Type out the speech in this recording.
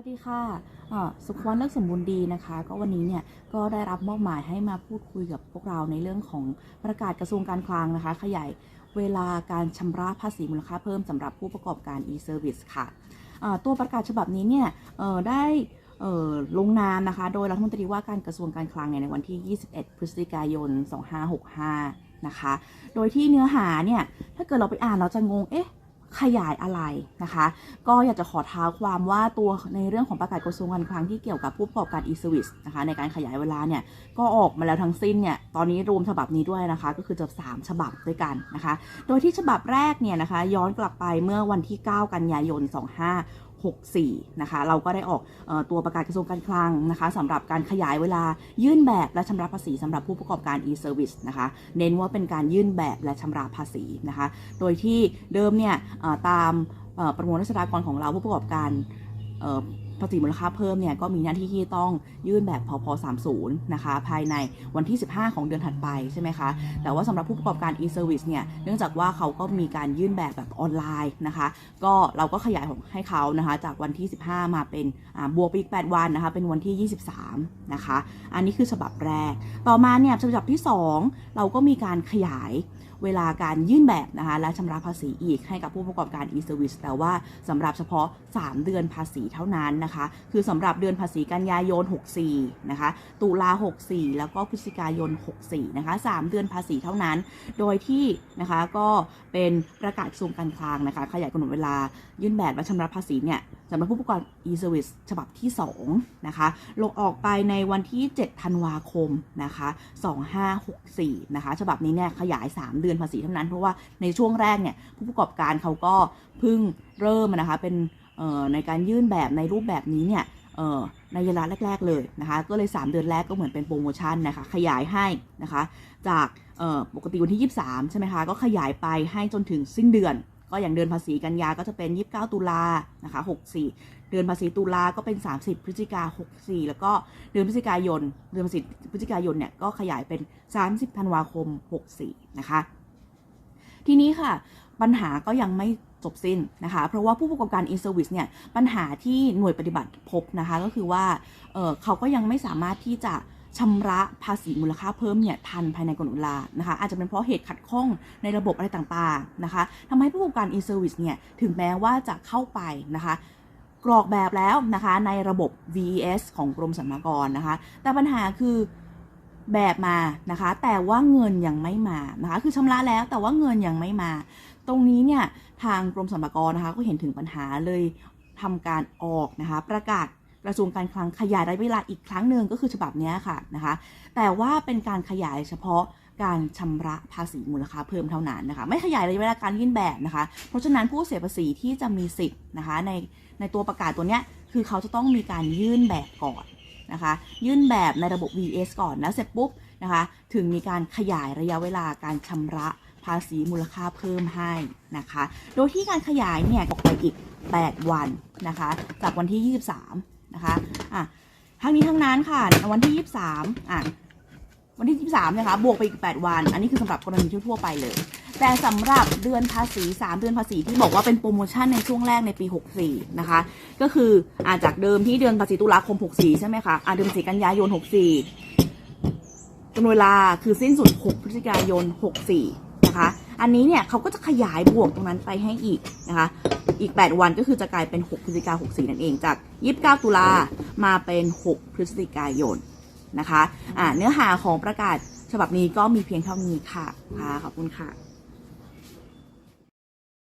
วัสดีค่ะสุขวัฒน์เลิกสมบูรณ์ดีนะคะ ก็วันนี้เนี่ยก็ได้รับมอบหมายให้มาพูดคุยกับพวกเราในเรื่องของประกาศกระทรวงการคลังนะคะ ขยายเวลาการชำระภาษีมูลค่าเพิ่มสำหรับผู้ประกอบการ e-service ค่ะอ่าตัวประกาศฉบับนี้เนี่ยได้ลงนามนะคะ โดยรัฐมนตรีว่าการกระทรวงการคลังเนี่ยในวันที่ 21 พฤศจิกายน 2565 นะคะ โดยที่เนื้อหาเนี่ย ถ้าเกิดเราไปอ่านเราจะงง เอ๊ะ ขยายอะไรนะคะ ก็อยากจะขอท้าความว่าตัวในเรื่องของประกาศกระทรวงการคลังที่เกี่ยวกับผู้ประกอบการอีสวิสนะคะในการขยายเวลาเนี่ยก็ออกมาแล้วทั้งสิ้นเนี่ยตอนนี้รวมฉบับนี้ด้วยนะคะ ก็คือจะ3ฉบับด้วยกันนะคะ โดยที่ฉบับแรกเนี่ยนะคะย้อนกลับไปเมื่อวันที่ 9 กันยายน 64นะคะเราก็ได้ออกออตัวประกาศกระทรวงการคลังนะคะสำหรับการขยายเวลายื่นแบบและชำระภาษีสำหรับผู้ประกอบการ e-service นะคะเน้นว่าเป็นการยื่นแบบและชำระภาษีนะคะโดยที่เดิมเนี่ยตามประมวลรัษฎากรของเราผู้ประกอบการ ภาษีมูลค่าเพิ่มเนี่ยก็มีหน้าที่ที่ต้องยื่นแบบพพ30นะคะภายในวันที่ 15 ของเดือนถัดไปใช่ไหมคะ แต่ว่าสำหรับผู้ประกอบการ e-service เนี่ยเนื่องจากว่าเขาก็มีการยื่นแบบแบบออนไลน์นะคะ ก็เราก็ขยายของให้เขานะคะจากวันที่ 15 มาเป็นบวกไปอีก 8 วันนะคะเป็นวันที่ 23 นะคะ อันนี้คือฉบับแรก ต่อมาเนี่ยฉบับที่ 2 เราก็มีการขยาย เวลาการยื่นแบบนะคะและชำระภาษีอีกให้กับผู้ประกอบการ e-service แต่ว่าสำหรับเฉพาะ 3 เดือนภาษีเท่านั้นนะคะ คือสำหรับเดือนภาษีกันยายน 64 นะคะ ตุลา 64 แล้วก็พฤศจิกายน 64 นะคะ 3 เดือนภาษีเท่านั้น โดยที่นะคะก็เป็นประกาศกระทรวงการคลังนะคะ ขยายกำหนดเวลายื่นแบบและชำระภาษีเนี่ย สำหรับผู้ประกอบการ e-service ฉบับที่ 2 นะคะ ลงออกไปในวันที่ 7 ธันวาคมนะคะ 2564 นะคะ ฉบับนี้เนี่ยขยาย 3 เดือนภาษีเท่านั้น เพราะว่าในช่วงแรกเนี่ยผู้ประกอบการเขาก็เพิ่งเริ่มนะคะ เป็นเอ่อในการยื่นแบบในรูปแบบนี้เนี่ยเอ่อในเวลาแรก ๆ เลยนะคะ ก็เลย 3 เดือนแรกก็เหมือนเป็นโปรโมชั่นนะคะ ขยายให้นะคะ จากเอ่อปกติวันที่ 23 ใช่ไหมคะ ก็ขยายไปให้จนถึงสิ้นเดือน ก็อย่างเดือนภาษีกันยาก็จะเป็น 29 ตุลานะคะ64 เดือนภาษีตุลาก็เป็น 30 พฤศจิกา64 แล้วก็เดือนพฤศจิกายน เดือนภาษีพฤศจิกายนเนี่ยก็ขยายเป็น 30 ธันวาคม 64 นะคะ ทีนี้ค่ะปัญหาก็ยังไม่จบสิ้นนะคะ เพราะว่าผู้ประกอบการ e-service เนี่ยปัญหาที่หน่วยปฏิบัติพบนะคะก็คือว่าเออเขาก็ยังไม่สามารถที่จะ ชำระภาษีมูลค่าเพิ่มเนี่ยทันภายในกำหนดเวลานะคะอาจจะเป็นเพราะเหตุขัดข้องในระบบอะไรต่างๆนะคะทำให้ผู้ประกอบการ e-service เนี่ยถึงแม้ว่าจะเข้าไปนะคะกรอกแบบแล้วนะคะในระบบ VES ของกรมสรรพากรนะคะแต่ปัญหาคือแบบมานะคะ แต่ว่าเงินยังไม่มานะคะ คือชำระแล้วแต่ว่าเงินยังไม่มา ตรงนี้เนี่ยทางกรมสรรพากรนะคะก็เห็นถึงปัญหาเลยทำการออกนะคะ ประกาศ กระทรวงการคลังขยายระยะเวลาอีกครั้งหนึ่งก็คือฉบับนี้ค่ะนะคะ แต่ว่าเป็นการขยายเฉพาะการชำระภาษีมูลค่าเพิ่มเท่านั้นนะคะ ไม่ขยายระยะเวลาการยื่นแบบนะคะ เพราะฉะนั้นผู้เสียภาษีที่จะมีสิทธิ์นะคะในในตัวประกาศตัวเนี้ยคือเขาจะต้องมีการยื่นแบบก่อนนะคะ ยื่นแบบในระบบ VS ก่อนแล้วเสร็จปุ๊บนะคะถึงมีการขยายระยะเวลาการชำระภาษีมูลค่าเพิ่มให้นะคะ โดยที่การขยายเนี่ยออกไปอีก 8 วันนะคะ จากวันที่ 23 นะคะอะทั้งนี้ทั้งนั้นค่ะวันที่23อะวันที่23นะคะบวกไปอีก8วัน อันนี้คือสำหรับกรณีทั่วไปเลย แต่สำหรับเดือนภาษี3เดือนภาษีที่บอกว่าเป็นโปรโมชั่นในช่วงแรกในปี64นะคะ ก็คืออาจากเดิมที่เดือนภาษีตุลาคม64ใช่ไหมคะอ่าเดือนภาษีกันยายน64จำนวนเวลาคือสิ้นสุด 6 พฤศจิกายน 64 นะคะ อันนี้เนี่ยเขาก็จะขยายบวกตรงนั้นไปให้อีกนะคะ อีก 8 วันก็คือจะกลายเป็น 6 พฤศจิกายน64 นั่นเอง จาก 29 ตุลามาเป็น 6 พฤศจิกายนนะคะ อ่าเนื้อหาของประกาศฉบับนี้ก็มีเพียงเท่านี้ค่ะค่ะขอบคุณค่ะ